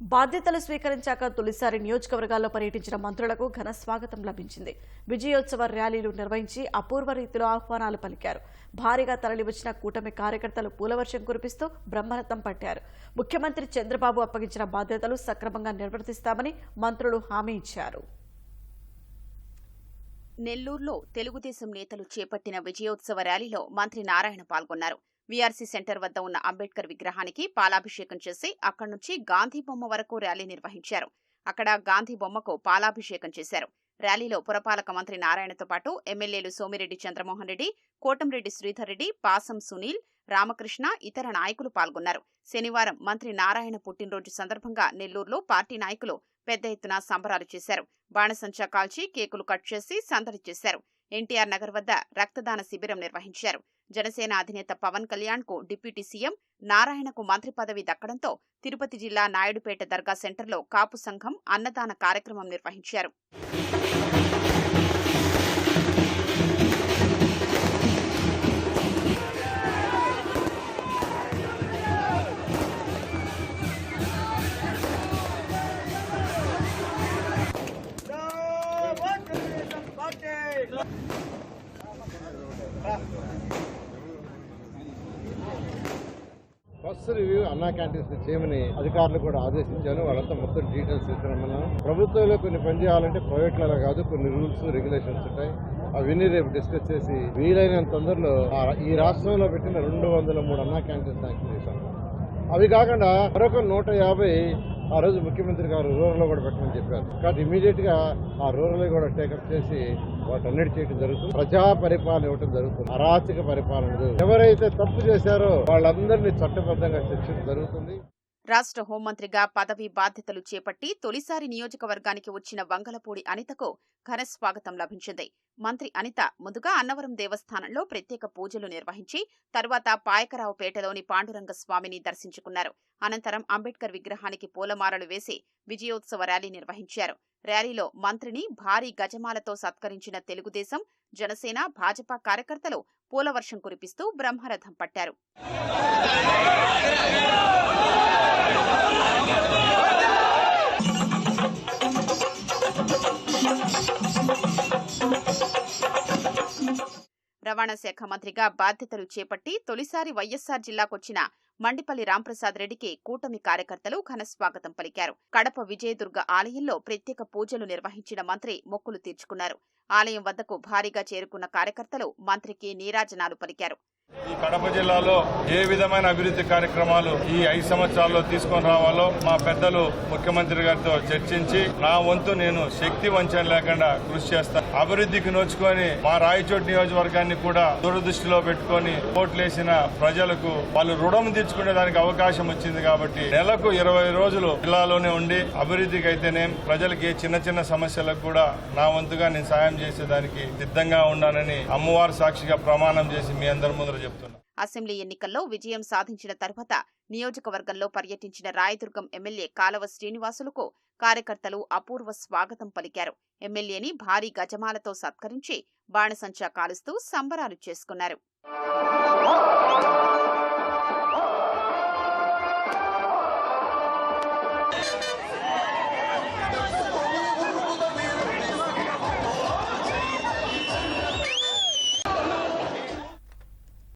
బాధ్యతలు స్వీకరించాక తొలిసారి నియోజకవర్గాల్లో పర్యటించిన మంత్రులకు ఘన స్వాగతం లభించింది. విజయోత్సవ ర్యాలీలు నిర్వహించి అపూర్వ రీతిలో ఆహ్వానాలు పలికారు. భారీగా తరలివచ్చిన కూటమి కార్యకర్తలు పూలవర్షం కురిపిస్తూ బ్రహ్మరథం పట్టారు. ముఖ్యమంత్రి చంద్రబాబు అప్పగించిన బాధ్యతలు సక్రమంగా నిర్వర్తిస్తామని మంత్రులు హామీ ఇచ్చారు. నెల్లూరులో తెలుగుదేశం నేతలు చేపట్టిన విజయోత్సవ ర్యాలీలో మంత్రి నారాయణ పాల్గొన్నారు. వీఆర్సీ సెంటర్ వద్ద ఉన్న అంబేద్కర్ విగ్రహానికి పాలాభిషేకం చేసి అక్కడి నుంచి గాంధీ బొమ్మ వరకు ర్యాలీ నిర్వహించారు. అక్కడ గాంధీ బొమ్మకు పాలాభిషేకం చేశారు. ర్యాలీలో పురపాలక మంత్రి నారాయణతో పాటు ఎమ్మెల్యేలు సోమిరెడ్డి చంద్రమోహన్ రెడ్డి కోటంరెడ్డి శ్రీధర్ రెడ్డి పాసం సునీల్ రామకృష్ణ ఇతర నాయకులు పాల్గొన్నారు. శనివారం మంత్రి నారాయణ పుట్టినరోజు సందర్భంగా నెల్లూరులో పార్టీ నాయకులు పెద్ద ఎత్తున సంబరాలు చేశారు. బాణసంచా కాల్చి కేకులు కట్ చేసి సందడి చేశారు. ఎన్టీఆర్ నగర్ వద్ద రక్తదాన శిబిరం నిర్వహించారు. జనసేన అధినేత పవన్ కళ్యాణ్కు డిప్యూటీ సీఎం నారాయణకు మంత్రి పదవి దక్కడంతో తిరుపతి జిల్లా నాయుడుపేట దర్గా సెంటర్లో కాపు సంఘం అన్నదాన కార్యక్రమం నిర్వహించారు బస్సు రివ్యూ అన్నా క్యాంటీన్స్ చేయమని అధికారులు కూడా ఆదేశించాను వాళ్ళంతా మొత్తం డీటెయిల్స్ ఇస్తున్నామన్నాను ప్రభుత్వంలో కొన్ని పని చేయాలంటే ప్రైవేట్లలో కాదు కొన్ని రూల్స్ రెగ్యులేషన్స్ ఉంటాయి. అవన్నీ రేపు డిస్కస్ చేసి వీలైనంత తొందరలో ఈ రాష్ట్రంలో పెట్టిన రెండు వందల మూడు అన్నా క్యాంటీన్స్ శాంక్షన్ చేశాను అవి కాకుండా మరొక నూట యాభై ఆ రోజు ముఖ్యమంత్రి గారు రూరల్లో కూడా పెట్టమని చెప్పారు. కాబట్టి ఇమీడియట్గా ఆ రూరల్ కూడా టేకప్ చేసి వాటన్నిటి చేయడం జరుగుతుంది. ప్రజా పరిపాలన ఇవ్వడం జరుగుతుంది. అరాచక పరిపాలన ఎవరైతే తప్పు చేశారో వాళ్ళందరినీ చట్టబద్ధంగా శిక్షించడం జరుగుతుంది. రాష్ట్ర హోంమంత్రిగా పదవి బాధ్యతలు చేపట్టి తొలిసారి నియోజకవర్గానికి వచ్చిన వంగలపూడి అనితకు ఘన స్వాగతం లభించింది. మంత్రి అనిత ముందుగా అన్నవరం దేవస్థానంలో ప్రత్యేక పూజలు నిర్వహించి తర్వాత పాయకరావుపేటలోని పాండురంగ స్వామిని దర్శించుకున్నారు. అనంతరం అంబేద్కర్ విగ్రహానికి పూలమాలలు వేసి విజయోత్సవ ర్యాలీ నిర్వహించారు. ర్యాలీలో మంత్రిని భారీ గజమాలతో సత్కరించిన తెలుగుదేశం జనసేన భాజపా కార్యకర్తలు పూలవర్షం కురిపిస్తూ బ్రహ్మరథం పట్టారు. రవాణా శాఖ మంత్రిగా బాధ్యతలు చేపట్టి తొలిసారి వైఎస్సార్ జిల్లాకొచ్చిన మండిపల్లి రాంప్రసాద్ రెడ్డికి కూటమి కార్యకర్తలు ఘన స్వాగతం పలికారు. కడప విజయదుర్గ ఆలయంలో ప్రత్యేక పూజలు నిర్వహించిన మంత్రి మొక్కులు తీర్చుకున్నారు. ఆలయం వద్దకు భారీగా చేరుకున్న కార్యకర్తలు మంత్రికి నీరాజనాలు పలికారు. ఈ కడప జిల్లాలో ఏ విధమైన అభివృద్ధి కార్యక్రమాలు ఈ ఐదు సంవత్సరాల్లో తీసుకొని రావాలో మా పెద్దలు ముఖ్యమంత్రి గారితో చర్చించి నా వంతు నేను శక్తి వంచన లేకుండా కృషి చేస్తాను అభివృద్ధికి నోచుకొని మా రాయచోటి నియోజకవర్గాన్ని కూడా దూరదృష్టిలో పెట్టుకొని ఓట్లేసిన ప్రజలకు వాళ్ళు రుణం తీర్చుకునే దానికి అవకాశం వచ్చింది కాబట్టి నెలకు ఇరవై రోజులు జిల్లాలోనే ఉండి అభివృద్ధికి అయితేనే ప్రజలకి చిన్న చిన్న సమస్యలకు కూడా నా వంతుగా నేను సాయం చేసేదానికి సిద్ధంగా ఉన్నానని అమ్మవారి సాక్షిగా ప్రమాణం చేసి మీ అందరి ముందు చెప్తున్నా అసెంబ్లీ ఎన్నికల్లో విజయం సాధించిన తర్వాత నియోజకవర్గంలో పర్యటించిన రాయదుర్గం ఎమ్మెల్యే కాలవ శ్రీనివాసులకు కార్యకర్తలు అపూర్వ స్వాగతం పలికారు. ఎమ్మెల్యేని భారీ గజమాలతో సత్కరించి బాణసంచా కాలుస్తూ సంబరాలు చేసుకున్నారు.